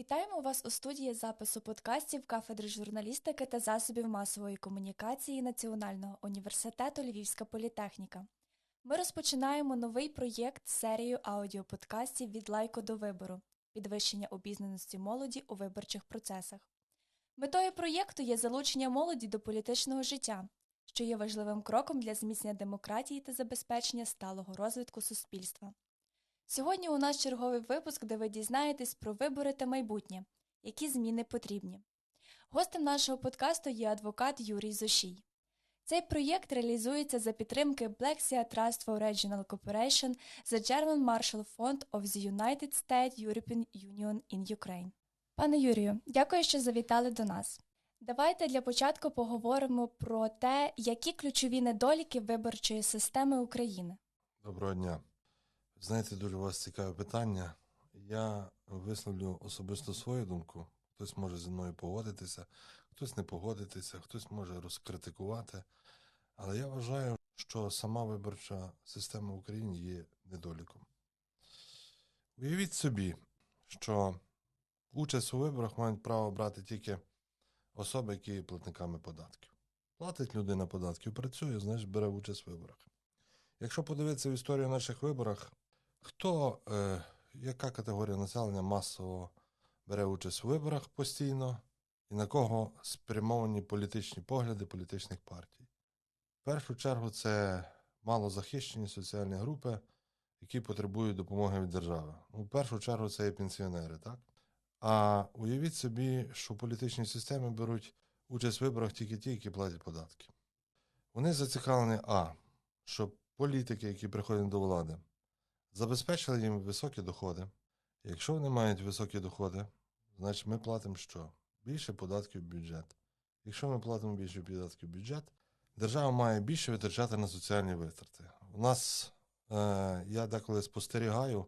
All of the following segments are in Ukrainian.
Вітаємо вас у студії запису подкастів кафедри журналістики та засобів масової комунікації Національного університету Львівська політехніка. Ми розпочинаємо новий проєкт з серією аудіоподкастів від лайку до вибору підвищення обізнаності молоді у виборчих процесах. Метою проєкту є залучення молоді до політичного життя, що є важливим кроком для зміцнення демократії та забезпечення сталого розвитку суспільства. Сьогодні у нас черговий випуск, де ви дізнаєтесь про вибори та майбутнє, які зміни потрібні. Гостем нашого подкасту є адвокат Юрій Зошій. Цей проєкт реалізується за підтримки Black Sea Trust for Regional Cooperation The German Marshall Fund of the United States European Union in Ukraine. Пане Юрію, дякую, що завітали до нас. Давайте для початку поговоримо про те, які ключові недоліки виборчої системи України. Доброго дня. Знаєте, дуже у вас цікаве питання. Я висловлю особисто свою думку. Хтось може зі мною погодитися, хтось не погодитися, хтось може розкритикувати. Але я вважаю, що сама виборча система в Україні є недоліком. Уявіть собі, що участь у виборах мають право брати тільки особи, які є платниками податків. Платить людина податків, працює, значить бере участь в виборах. Якщо подивитися в історію наших виборах, хто, е, яка категорія населення масово бере участь у виборах постійно, і на кого спрямовані політичні погляди політичних партій? В першу чергу це малозахищені соціальні групи, які потребують допомоги від держави. Ну, в першу чергу це є пенсіонери, так? А уявіть собі, що в політичній системі беруть участь в виборах тільки ті, які платять податки. Вони зацікавлені, а, щоб політики, які приходять до влади, забезпечили їм високі доходи. Якщо вони мають високі доходи, значить ми платимо що? Більше податків в бюджет. Якщо ми платимо більше податків в бюджет, держава має більше витрачати на соціальні витрати. У нас, е, я деколи спостерігаю,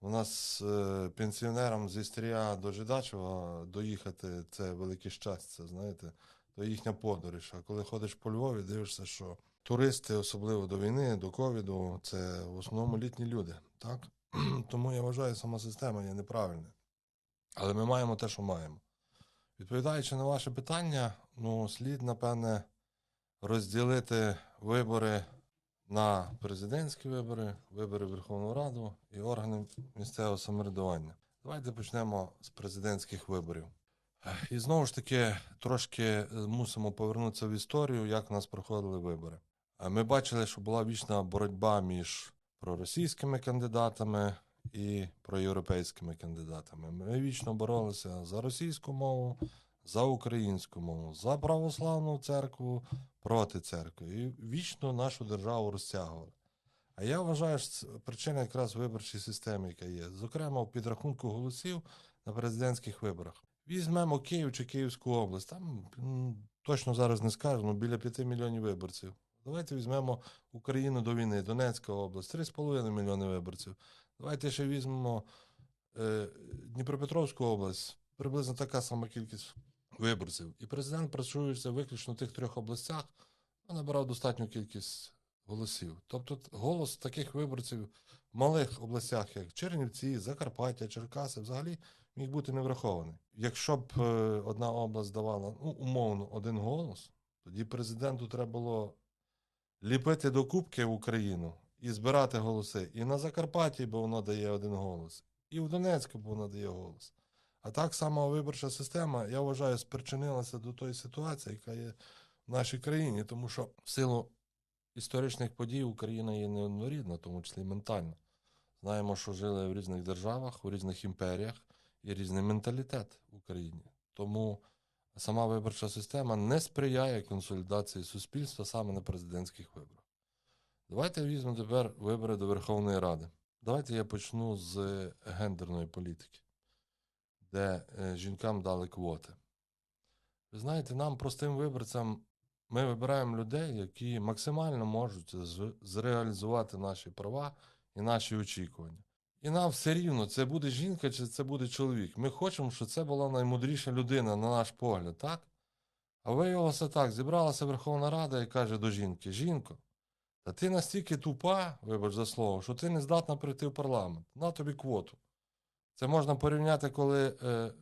у нас е, пенсіонерам зі Стрія до Жидачева доїхати це велике щастя, знаєте, то їхня подорож. А коли ходиш по Львові, дивишся, що туристи, особливо до війни, до ковіду, це в основному літні люди. так? Тому я вважаю, сама система є неправильна. Але ми маємо те, що маємо. Відповідаючи на ваше питання, ну, слід, напевне, розділити вибори на президентські вибори, вибори Верховну Раду і органи місцевого самоврядування. Давайте почнемо з президентських виборів. І знову ж таки, трошки мусимо повернутися в історію, як у нас проходили вибори. Ми бачили, що була вічна боротьба між проросійськими кандидатами і проєвропейськими кандидатами. Ми вічно боролися за російську мову, за українську мову, за православну церкву проти церкви. І вічно нашу державу розтягували. А я вважаю, що це причина якраз в виборчій системі, яка є. Зокрема, в підрахунку голосів на президентських виборах. Візьмемо Київ чи Київську область. Там точно зараз не скажу, ну біля 5 мільйонів виборців. Давайте візьмемо Україну до війни, Донецька область, 3,5 мільйони виборців. Давайте ще візьмемо е, Дніпропетровську область, приблизно така сама кількість виборців. І президент, працюючи виключно в тих трьох областях, набирав достатню кількість голосів. Тобто голос таких виборців в малих областях, як Чернівці, Закарпаття, Черкаси, взагалі міг бути не врахований. Якщо б е, одна область давала ну, умовно один голос, тоді президенту треба було ліпити до кубки Україну і збирати голоси. І на Закарпатті, бо воно дає один голос, і в Донецьку, бо воно дає голос. А так само виборча система, я вважаю, спричинилася до тої ситуації, яка є в нашій країні, тому що в силу історичних подій Україна є неоднорідна, в тому числі ментально. Знаємо, що жили в різних державах, у різних імперіях і різний менталітет в Україні. Тому сама виборча система не сприяє консолідації суспільства саме на президентських виборах. Давайте візьмемо тепер вибори до Верховної Ради. Давайте я почну з гендерної політики, де е, жінкам дали квоти. Ви знаєте, нам, простим виборцям, ми вибираємо людей, які максимально можуть зреалізувати наші права і наші очікування. І нам все рівно, це буде жінка чи це буде чоловік. Ми хочемо, щоб це була наймудріша людина, на наш погляд, так? А виявилося так: зібралася Верховна Рада і каже до жінки: Жінко, та ти настільки тупа, вибач за слово, що ти не здатна прийти в парламент. На тобі квоту. Це можна порівняти, коли е,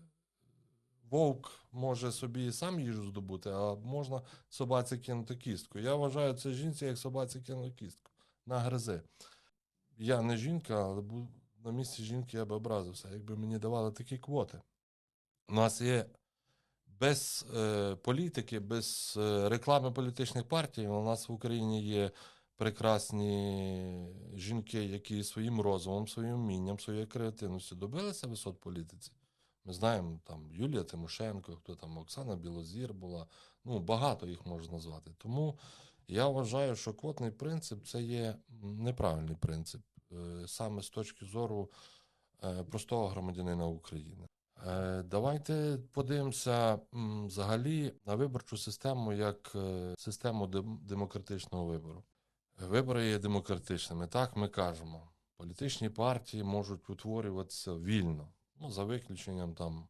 вовк може собі сам їжу здобути, а можна собаці кинути кістку. Я вважаю це жінці, як собаці кинути кістку. На гризи. Я не жінка, але на місці жінки я би образився, якби мені давали такі квоти. У нас є без е, політики, без е, реклами політичних партій. У нас в Україні є прекрасні жінки, які своїм розумом, своїм вмінням, своєю креативністю добилися висот політиці. Ми знаємо там Юлія Тимошенко, хто там Оксана Білозір була. Ну, багато їх можна назвати. Тому я вважаю, що квотний принцип це є неправильний принцип, саме з точки зору е, простого громадянина України. Е, Давайте подивимося взагалі на виборчу систему як е, систему демократичного вибору. Вибори є демократичними, так ми кажемо. Політичні партії можуть утворюватися вільно, ну, за виключенням там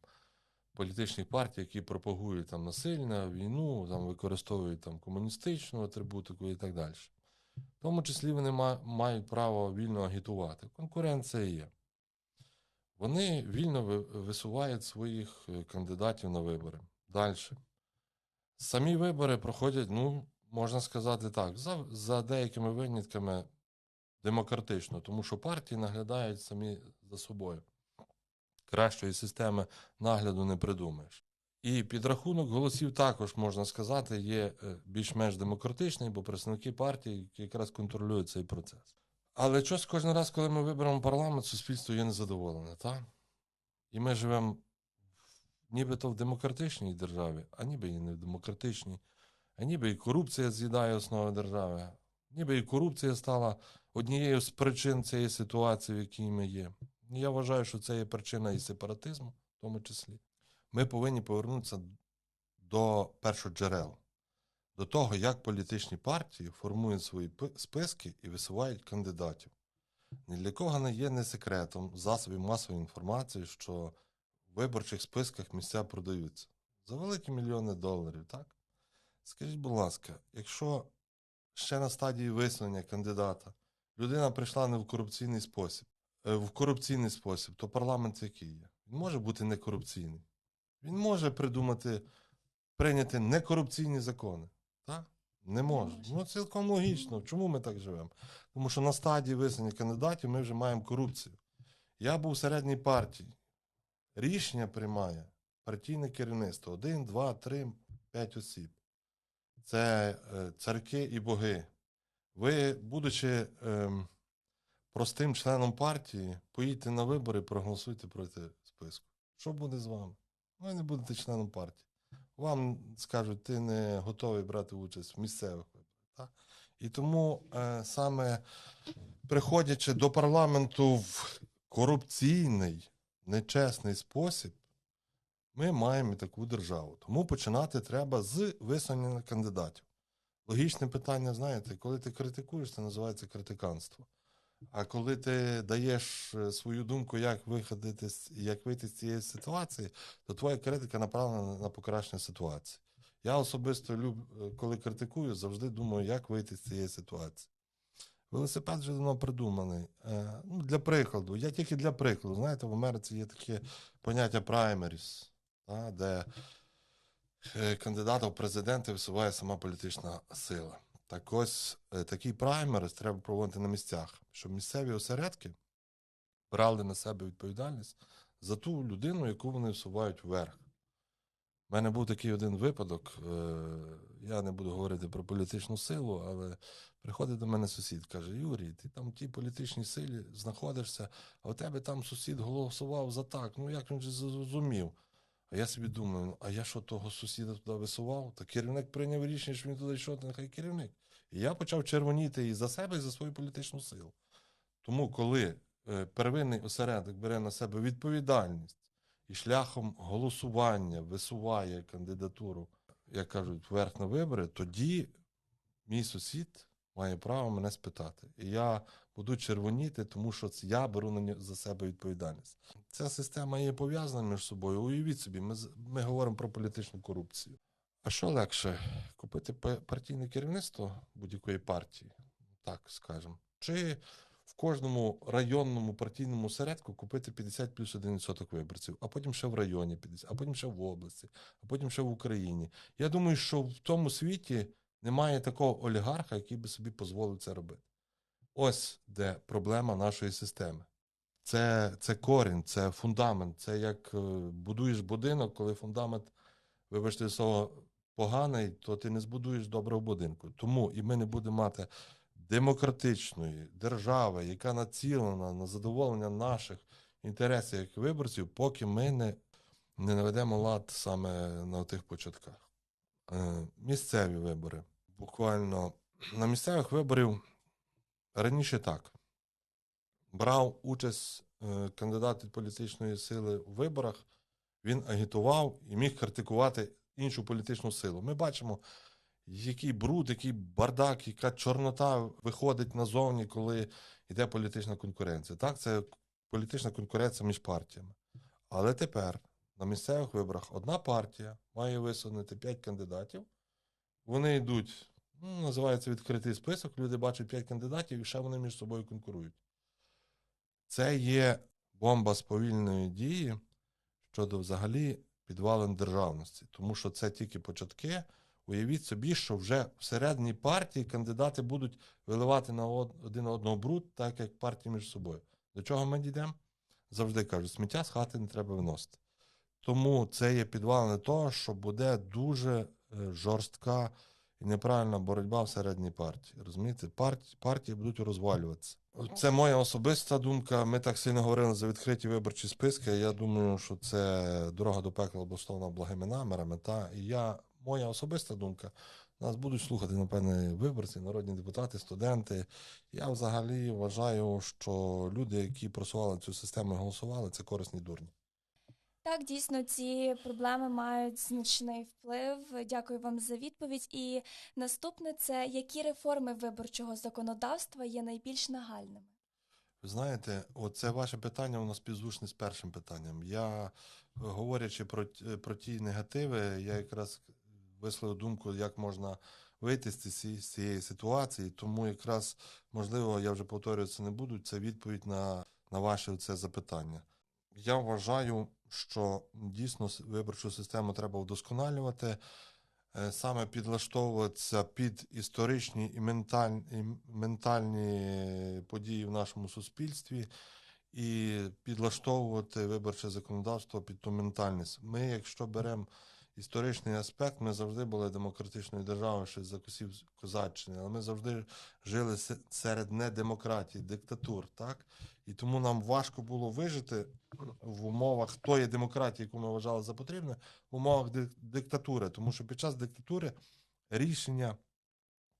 політичних партій, які пропагують там насильне, війну, там використовують там комуністичну атрибутику і так далі. В тому числі вони мають право вільно агітувати. Конкуренція є. Вони вільно висувають своїх е, кандидатів на вибори. Далі. Самі вибори проходять, ну, можна сказати так, за, за деякими винятками демократично, тому що партії наглядають самі за собою. Кращої системи нагляду не придумаєш. І підрахунок голосів також, можна сказати, є е, більш-менш демократичний, бо представники партії якраз контролюють цей процес. Але щось кожен раз, коли ми виберемо парламент, суспільство є незадоволене, так? І ми живемо нібито в демократичній державі, а ніби і не в демократичній, а ніби і корупція з'їдає основи держави, ніби і корупція стала однією з причин цієї ситуації, в якій ми є. Я вважаю, що це є причина і сепаратизму, в тому числі. Ми повинні повернутися до першоджерел, до того, як політичні партії формують свої списки і висувають кандидатів. Ні для кого не є не секретом засобів масової інформації, що в виборчих списках місця продаються за великі мільйони доларів, так? Скажіть, будь ласка, якщо ще на стадії висунення кандидата людина прийшла не в корупційний спосіб, е, в корупційний спосіб, то парламент який є? Він може бути некорупційний. Він може придумати, прийняти некорупційні закони. Так? Не може. Ну, цілком логічно. Чому ми так живемо? Тому що на стадії висунення кандидатів ми вже маємо корупцію. Я був в середній партії. Рішення приймає партійне керівництво. Один, два, три, п'ять осіб. Це е, царки і боги. Ви, будучи ем, простим членом партії, поїдьте на вибори проголосуйте проти списку. Що буде з вами? Ви не будете членом партії. Вам скажуть, ти не готовий брати участь в місцевих виборах. І тому е, саме приходячи до парламенту в корупційний, нечесний спосіб, ми маємо таку державу. Тому починати треба з висунення кандидатів. Логічне питання, знаєте, коли ти критикуєш, це називається критиканство. А коли ти даєш е, свою думку, як виходити, як вийти з цієї ситуації, то твоя критика направлена на покращення ситуації. Я особисто люб, е, коли критикую, завжди думаю, як вийти з цієї ситуації. Велосипед вже давно придуманий. Е, ну, для прикладу, я тільки для прикладу. Знаєте, в Америці є таке поняття праймеріс, де кандидата в президенти висуває сама політична сила. Так ось е, такий праймерис треба проводити на місцях, щоб місцеві осередки брали на себе відповідальність за ту людину, яку вони всувають вверх. У мене був такий один випадок. е, Я не буду говорити про політичну силу, але приходить до мене сусід, каже: Юрій, ти там в тій політичній силі знаходишся, а у тебе там сусід голосував за так. Ну як він же зрозумів? А я собі думаю, ну, а я що того сусіда туди висував? Та керівник прийняв рішення, що він туди йшов, то нехай керівник. І я почав червоніти і за себе, і за свою політичну силу. Тому, коли е, первинний осередок бере на себе відповідальність і шляхом голосування висуває кандидатуру, як кажуть, вверх на вибори, тоді мій сусід має право мене спитати. І я буду червоніти, тому що це я беру на за себе відповідальність. Ця система є пов'язана між собою. Уявіть собі, ми, ми говоримо про політичну корупцію. А що легше купити партійне керівництво будь-якої партії, так скажемо, чи в кожному районному партійному середку купити 50 плюс 1% виборців, а потім ще в районі 50, а потім ще в області, а потім ще в Україні. Я думаю, що в тому світі немає такого олігарха, який би собі дозволив це робити. Ось де проблема нашої системи. Це, це корінь, це фундамент. Це як е, будуєш будинок, коли фундамент, вибачте слово, поганий, то ти не збудуєш доброго будинку. Тому і ми не будемо мати демократичної держави, яка націлена на задоволення наших інтересів як виборців, поки ми не, не наведемо лад саме на тих початках. Е, Місцеві вибори. Буквально на місцевих виборів раніше так. Брав участь е, кандидат від політичної сили у виборах, він агітував і міг критикувати іншу політичну силу. Ми бачимо, який бруд, який бардак, яка чорнота виходить назовні, коли йде політична конкуренція. Так, це політична конкуренція між партіями. Але тепер на місцевих виборах одна партія має висунути 5 кандидатів. Вони йдуть, ну, називається відкритий список. Люди бачать 5 кандидатів і ще вони між собою конкурують. Це є бомба сповільної дії щодо взагалі підвалин державності, тому що це тільки початки. Уявіть собі, що вже всередині партії кандидати будуть виливати на один одного бруд, так як партії між собою. До чого ми дійдемо? Завжди кажуть, сміття з хати не треба виносити. Тому це є підвалини того, що буде дуже е, жорстка і неправильна боротьба всередині партії. Розумієте, партії, партії будуть розвалюватися. Це моя особиста думка. Ми так сильно говорили за відкриті виборчі списки. Я думаю, що це дорога до пекла обусловлена благими намірами. Та і я, моя особиста думка. Нас будуть слухати, напевне, виборці, народні депутати, студенти. Я взагалі вважаю, що люди, які просували цю систему і голосували, це корисні дурні. Так, дійсно, ці проблеми мають значний вплив. Дякую вам за відповідь. І наступне це які реформи виборчого законодавства є найбільш нагальними? Ви знаєте, оце ваше питання воно співзвучне з першим питанням. Я, говорячи про, про ті негативи, я якраз висловив думку, як можна вийти з цієї ситуації. Тому якраз, можливо, я вже повторюватися не буду, це відповідь на, на ваше це запитання. Я вважаю, що дійсно виборчу систему треба вдосконалювати, е, саме підлаштовуватися під історичні і ментальні, ментальні події в нашому суспільстві і підлаштовувати виборче законодавство під ту ментальність. Ми, якщо беремо історичний аспект, ми завжди були демократичною державою ще за косів козаччини, але ми завжди жили серед недемократій, диктатур, так? І тому нам важко було вижити в умовах тої демократії, яку ми вважали за потрібне, в умовах диктатури. Тому що під час диктатури рішення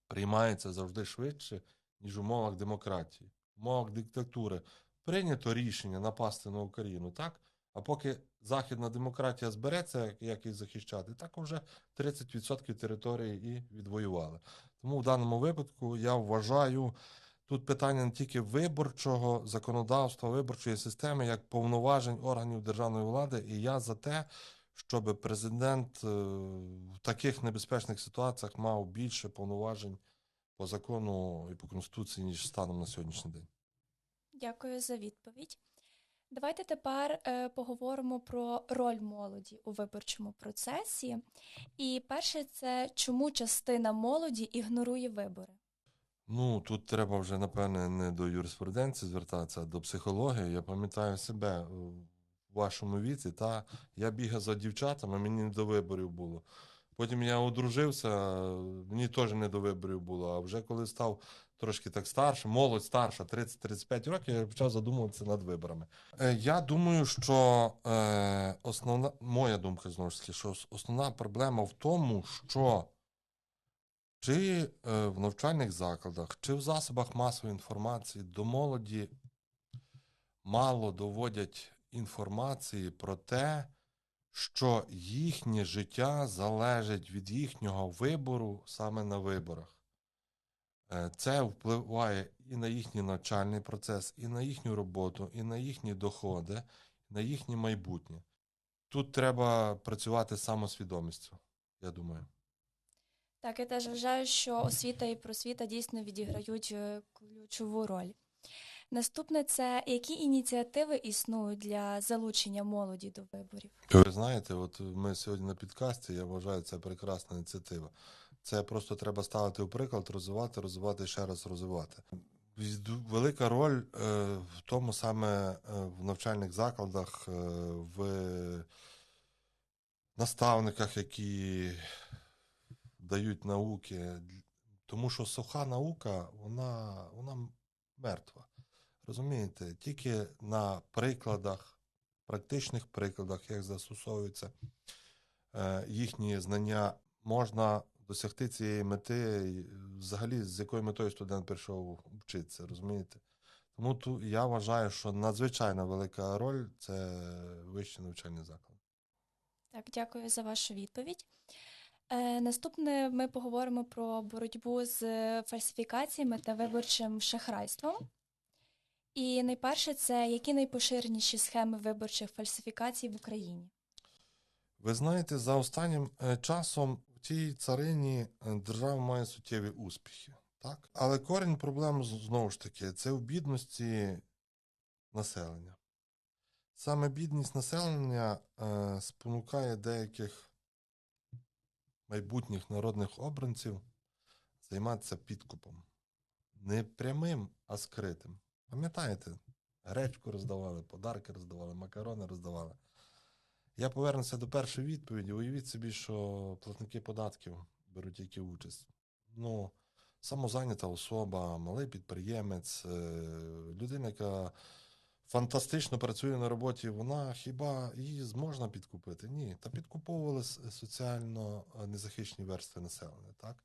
приймаються завжди швидше, ніж в умовах демократії. В умовах диктатури прийнято рішення напасти на Україну, так? А поки західна демократія збереться, як їх захищати, так вже 30% території і відвоювали. Тому в даному випадку я вважаю, тут питання не тільки виборчого законодавства, виборчої системи, як повноважень органів державної влади, і я за те, щоб президент е, в таких небезпечних ситуаціях мав більше повноважень по закону і по конституції, ніж станом на сьогоднішній день. Дякую за відповідь. Давайте тепер е, поговоримо про роль молоді у виборчому процесі. І перше, це чому частина молоді ігнорує вибори. Ну, тут треба вже, напевне, не до юриспруденції звертатися, а до психології. Я пам'ятаю себе е, в вашому віці, та я бігав за дівчатами, мені не до виборів було. Потім я одружився, мені теж не до виборів було. А вже коли став трошки так старше, молодь старша, 30-35 років, я почав задумуватися над виборами. Е, Я думаю, що е, основна моя думка знову ж таки, що основна проблема в тому, що чи е, в навчальних закладах, чи в засобах масової інформації до молоді мало доводять інформації про те, що їхнє життя залежить від їхнього вибору саме на виборах. Е, Це впливає і на їхній навчальний процес, і на їхню роботу, і на їхні доходи, і на їхнє майбутнє. Тут треба працювати самосвідомістю, я думаю. Так, я теж вважаю, що освіта і просвіта дійсно відіграють е, ключову роль. Наступне це які ініціативи існують для залучення молоді до виборів? Ви знаєте, от ми сьогодні на підкасті, я вважаю, це прекрасна ініціатива. Це просто треба ставити у приклад, розвивати, розвивати, ще раз розвивати. Велика роль е, в тому саме е, в навчальних закладах, е, в наставниках, які дають науки. Тому що суха наука, вона, вона мертва. Розумієте, тільки на прикладах, практичних прикладах, як застосовуються е, їхні знання, можна досягти цієї мети, взагалі з якою метою студент прийшов вчитися, розумієте? Тому ту, я вважаю, що надзвичайно велика роль це вищі навчальні заклади. Так, дякую за вашу відповідь. Е, наступне ми поговоримо про боротьбу з фальсифікаціями та виборчим шахрайством. І найперше, це які найпоширеніші схеми виборчих фальсифікацій в Україні? Ви знаєте, за останнім е, часом в цій царині е, держава має суттєві успіхи. Так? Але корінь проблем знову ж таки це в бідності населення. Саме бідність населення е, спонукає деяких майбутніх народних обранців займатися підкупом. Не прямим, а скритим. Пам'ятаєте, гречку роздавали, подарки роздавали, макарони роздавали. Я повернуся до першої відповіді. Уявіть собі, що платники податків беруть які участь. Ну, самозайнята особа, малий підприємець, е, людина, яка фантастично працює на роботі, вона хіба її зможна підкупити? Ні. Та підкуповували соціально незахищені верстви населення, так?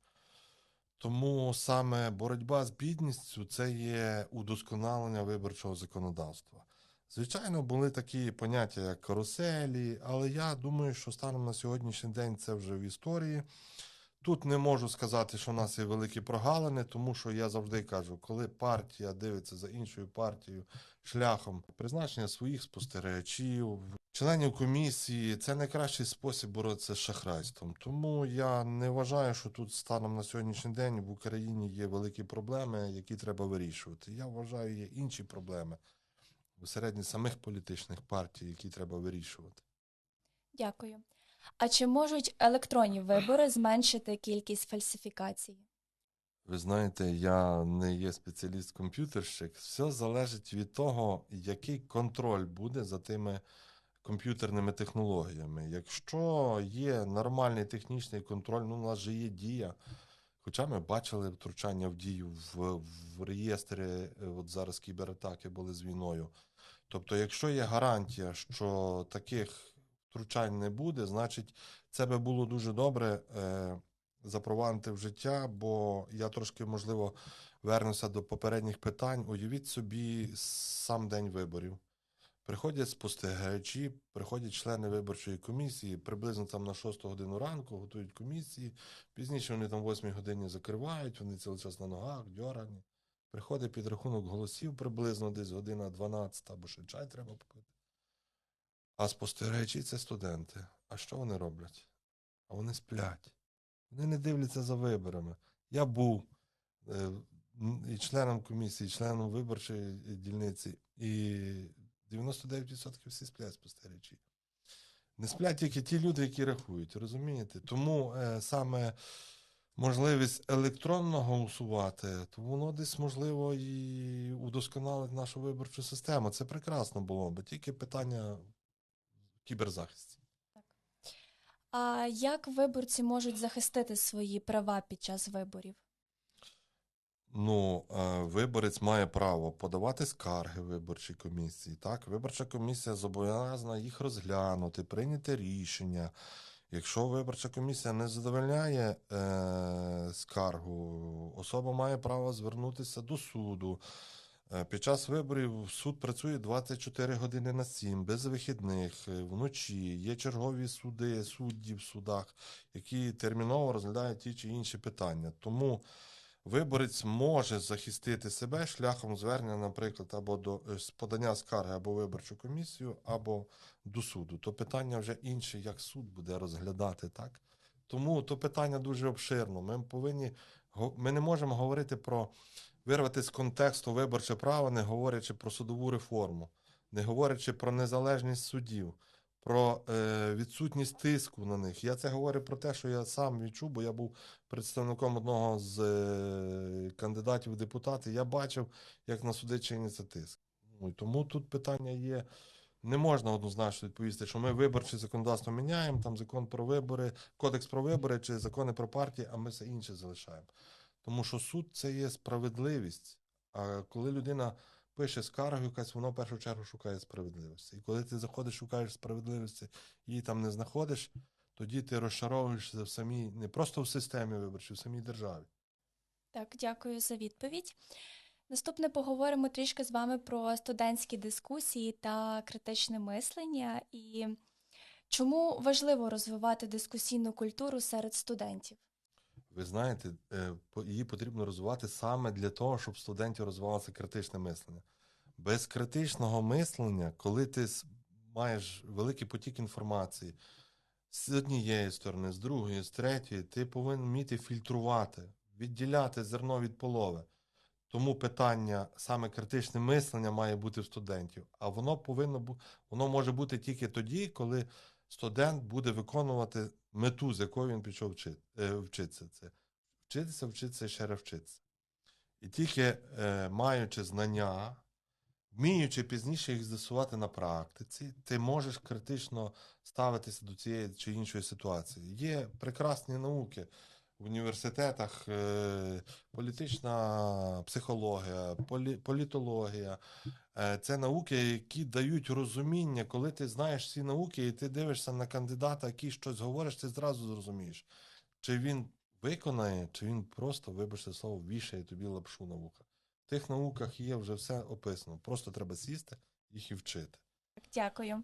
Тому саме боротьба з бідністю це є удосконалення виборчого законодавства. Звичайно, були такі поняття, як каруселі, але я думаю, що станом на сьогоднішній день це вже в історії. Тут не можу сказати, що в нас є великі прогалини, тому що я завжди кажу, коли партія дивиться за іншою партією шляхом призначення своїх спостерігачів, членів комісії, це найкращий спосіб боротися з шахрайством. Тому я не вважаю, що тут станом на сьогоднішній день в Україні є великі проблеми, які треба вирішувати. Я вважаю, є інші проблеми всередині самих політичних партій, які треба вирішувати. Дякую. А чи можуть електронні вибори зменшити кількість фальсифікацій? Ви знаєте, я не є спеціаліст-комп'ютерщик. Все залежить від того, який контроль буде за тими комп'ютерними технологіями. Якщо є нормальний технічний контроль, ну у нас же є дія. Хоча ми бачили втручання в дію в, в реєстрі, е, от зараз кібератаки були з війною. Тобто, якщо є гарантія, що таких втручань не буде, значить це би було дуже добре. Е, запровадити в життя, бо я трошки, можливо, вернуся до попередніх питань. Уявіть собі сам день виборів. Приходять спостерігачі, приходять члени виборчої комісії, приблизно там на 6 годину ранку готують комісії. Пізніше вони там в 8 годині закривають, вони цілий час на ногах, дьорані. Приходить підрахунок голосів приблизно десь година 12, або ще чай треба попити. А спостерігачі це студенти. А що вони роблять? А вони сплять. Вони не дивляться за виборами. Я був е, і членом комісії, і членом виборчої дільниці, і 99% всі сплять спостерігачі. Не сплять тільки ті люди, які рахують, розумієте? Тому е, саме можливість електронно голосувати, то воно десь, можливо, і удосконалить нашу виборчу систему. Це прекрасно було б, тільки питання кіберзахисті. А як виборці можуть захистити свої права під час виборів? Ну, е, виборець має право подавати скарги виборчій комісії. Так, виборча комісія зобов'язана їх розглянути, прийняти рішення. Якщо виборча комісія не задовольняє е, скаргу, особа має право звернутися до суду. Е, Під час виборів суд працює 24 години на 7, без вихідних, е, вночі. Є чергові суди, судді в судах, які терміново розглядають ті чи інші питання. Тому виборець може захистити себе шляхом звернення, наприклад, або до е, подання скарги або виборчу комісію, або до суду. То питання вже інше, як суд буде розглядати, так? Тому то питання дуже обширно. Ми повинні ми не можемо говорити про вирвати з контексту виборче право, не говорячи про судову реформу, не говорячи про незалежність судів, про е, відсутність тиску на них. Я це говорю про те, що я сам відчув, бо я був представником одного з е, кандидатів в депутати. Я бачив, як на суди чиниться тиск. Ну, і тому тут питання є. Не можна однозначно відповісти, що ми виборче законодавство міняємо, там закон про вибори, кодекс про вибори чи закони про партії, а ми все інше залишаємо. Тому що суд це є справедливість. А коли людина пише скаргу, якась воно в першу чергу шукає справедливості. І коли ти заходиш, шукаєш справедливості, її там не знаходиш, тоді ти розчаровуєшся в самій, не просто в системі виборчій, в самій державі. Так, дякую за відповідь. Наступне поговоримо трішки з вами про студентські дискусії та критичне мислення і чому важливо розвивати дискусійну культуру серед студентів. Ви знаєте, е, її потрібно розвивати саме для того, щоб студентів розвивалося критичне мислення. Без критичного мислення, коли ти маєш великий потік інформації з однієї сторони, з другої, з третьої, ти повинен вміти фільтрувати, відділяти зерно від полови. Тому питання саме критичне мислення має бути в студентів, а воно повинно воно може бути тільки тоді, коли студент буде виконувати мету, з якою він пішов е, вчитися. Це вчитися, вчитися і ще раз вчитися. І тільки е, маючи знання, вміючи пізніше їх з'ясувати на практиці, ти можеш критично ставитися до цієї чи іншої ситуації. Є прекрасні науки в університетах, е, політична психологія, полі, політологія. Е, Це науки, які дають розуміння, коли ти знаєш ці науки, і ти дивишся на кандидата, який щось говориш, ти зразу зрозумієш, чи він виконає, чи він просто, вибачте слово, вішає тобі лапшу на вуха. В тих науках є вже все описано. Просто треба сісти їх і вчити. Дякую.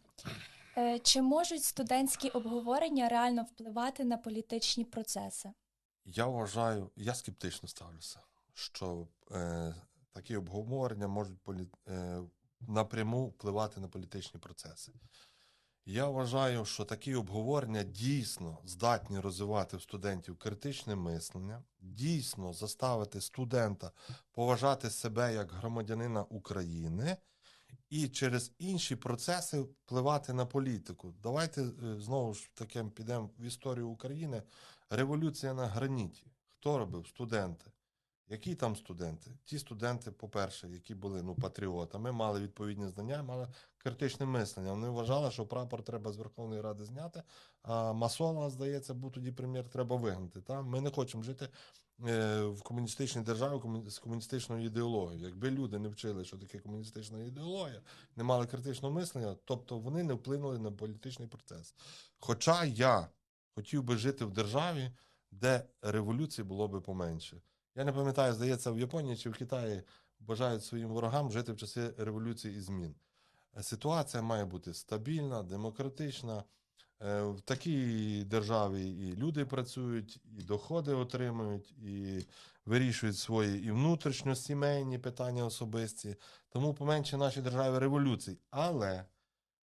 Е, Чи можуть студентські обговорення реально впливати на політичні процеси? Я вважаю, я скептично ставлюся, що е, такі обговорення можуть полі, е, напряму впливати на політичні процеси. Я вважаю, що такі обговорення дійсно здатні розвивати в студентів критичне мислення, дійсно заставити студента поважати себе як громадянина України і через інші процеси впливати на політику. Давайте е, знову ж таки підемо в історію України. Революція на граніті. Хто робив? Студенти. Які там студенти? Ті студенти, по-перше, які були ну, патріотами, мали відповідні знання, мали критичне мислення. Вони вважали, що прапор треба з Верховної Ради зняти, а масона, здається, був тоді прем'єр, треба вигнати. Та? Ми не хочемо жити в комуністичній державі з комуністичною ідеологією. Якби люди не вчили, що таке комуністична ідеологія, не мали критичного мислення, тобто вони не вплинули на політичний процес. Хоча я хотів би жити в державі, де революції було би поменше. Я не пам'ятаю, здається, в Японії чи в Китаї бажають своїм ворогам жити в часи революції і змін. Е, Ситуація має бути стабільна, демократична. Е, В такій державі і люди працюють, і доходи отримують, і вирішують свої і внутрішньосімейні питання особисті. Тому поменше нашій державі революцій. Але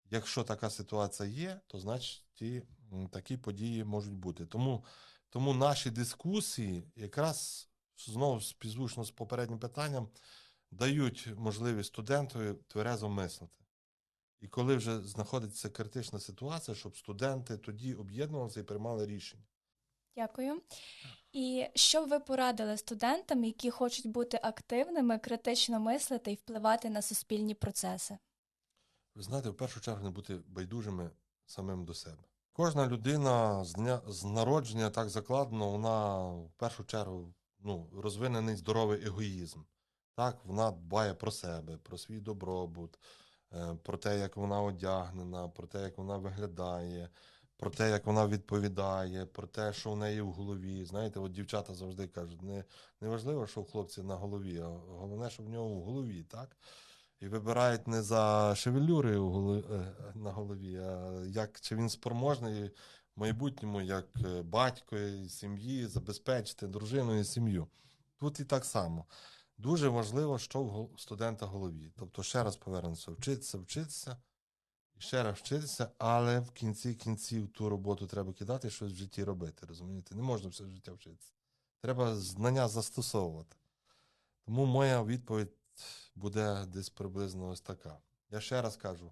якщо така ситуація є, то значить ті, такі події можуть бути. Тому, тому наші дискусії, якраз знову співзвучно з попереднім питанням, дають можливість студентові тверезо мислити. І коли вже знаходиться критична ситуація, щоб студенти тоді об'єднувалися і приймали рішення. Дякую. І що б ви порадили студентам, які хочуть бути активними, критично мислити і впливати на суспільні процеси? Ви знаєте, в першу чергу не бути байдужими самим до себе. Кожна людина з дня з народження так закладено, вона в першу чергу ну, розвинений здоровий егоїзм. Так, вона дбає про себе, про свій добробут, про те, як вона одягнена, про те, як вона виглядає, про те, як вона відповідає, про те, що в неї в голові. Знаєте, от дівчата завжди кажуть, не, не важливо, що в хлопці на голові, а головне, що в нього в голові, так? І вибирають не за шевелюри у голові, на голові, а як чи він спроможний в майбутньому, як е, батько і сім'ї, забезпечити дружину і сім'ю. Тут і так само. Дуже важливо, що в студента голові. Тобто, ще раз повернемося, вчитися, вчитися, і ще раз вчитися, але в кінці кінців ту роботу треба кидати щось в житті робити. Розумієте? Не можна все життя вчитися. Треба знання застосовувати. Тому моя відповідь буде десь приблизно ось така. Я ще раз кажу: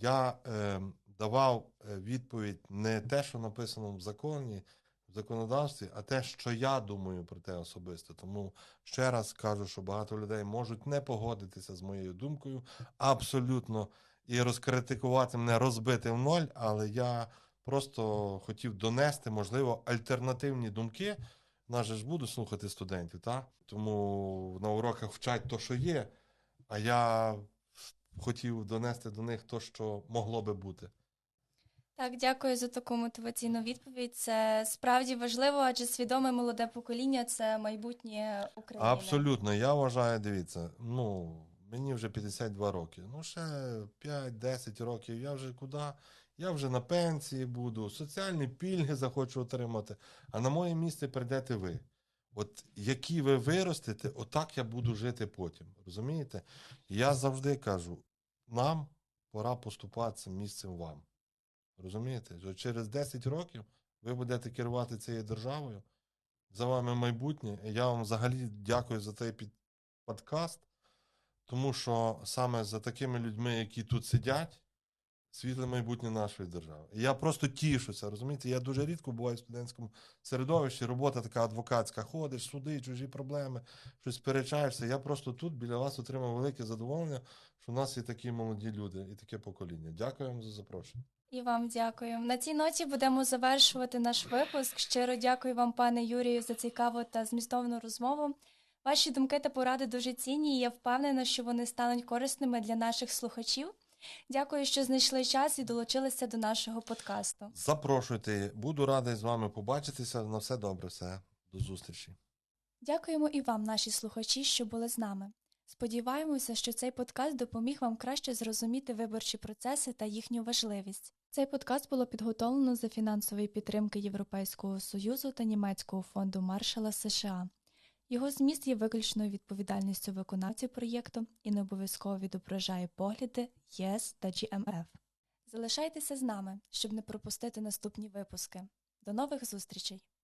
я е, давав відповідь не те, що написано в законі, законодавстві, а те, що я думаю про те особисто. Тому ще раз кажу, що багато людей можуть не погодитися з моєю думкою абсолютно і розкритикувати мене, розбити в ноль, але я просто хотів донести, можливо, альтернативні думки. Нас ж буду слухати студентів, так? Тому на уроках вчать то, що є, а я хотів донести до них то, що могло би бути. Так, дякую за таку мотиваційну відповідь. Це справді важливо, адже свідоме молоде покоління це майбутнє України. Абсолютно, я вважаю, дивіться, ну, мені вже 52 роки. Ну, ще 5-10 років, я вже куди? Я вже на пенсії буду, соціальні пільги захочу отримати, а на моє місце прийдете ви. От які ви виростете, отак я буду жити потім. Розумієте? Я завжди кажу: нам пора поступатися місцем вам. Розумієте? Що через 10 років ви будете керувати цією державою, за вами майбутнє. Я вам взагалі дякую за цей подкаст, тому що саме за такими людьми, які тут сидять, світле майбутнє нашої держави. Я просто тішуся, розумієте? Я дуже рідко буваю в студентському середовищі, робота така адвокатська, ходиш, суди, чужі проблеми, щось сперечаєшся. Я просто тут біля вас отримав велике задоволення, що в нас є такі молоді люди і таке покоління. Дякую вам за запрошення. І вам дякую. На цій ноті будемо завершувати наш випуск. Щиро дякую вам, пане Юрію, за цікаву та змістовну розмову. Ваші думки та поради дуже цінні, і я впевнена, що вони стануть корисними для наших слухачів. Дякую, що знайшли час і долучилися до нашого подкасту. Запрошуйте, буду радий з вами побачитися. На все добре, все. До зустрічі. Дякуємо і вам, наші слухачі, що були з нами. Сподіваємося, що цей подкаст допоміг вам краще зрозуміти виборчі процеси та їхню важливість. Цей подкаст було підготовлено за фінансової підтримки Європейського Союзу та Німецького фонду Маршала США. Його зміст є виключною відповідальністю виконавців проєкту і не обов'язково відображає погляди ЄС та GMF. Залишайтеся з нами, щоб не пропустити наступні випуски. До нових зустрічей!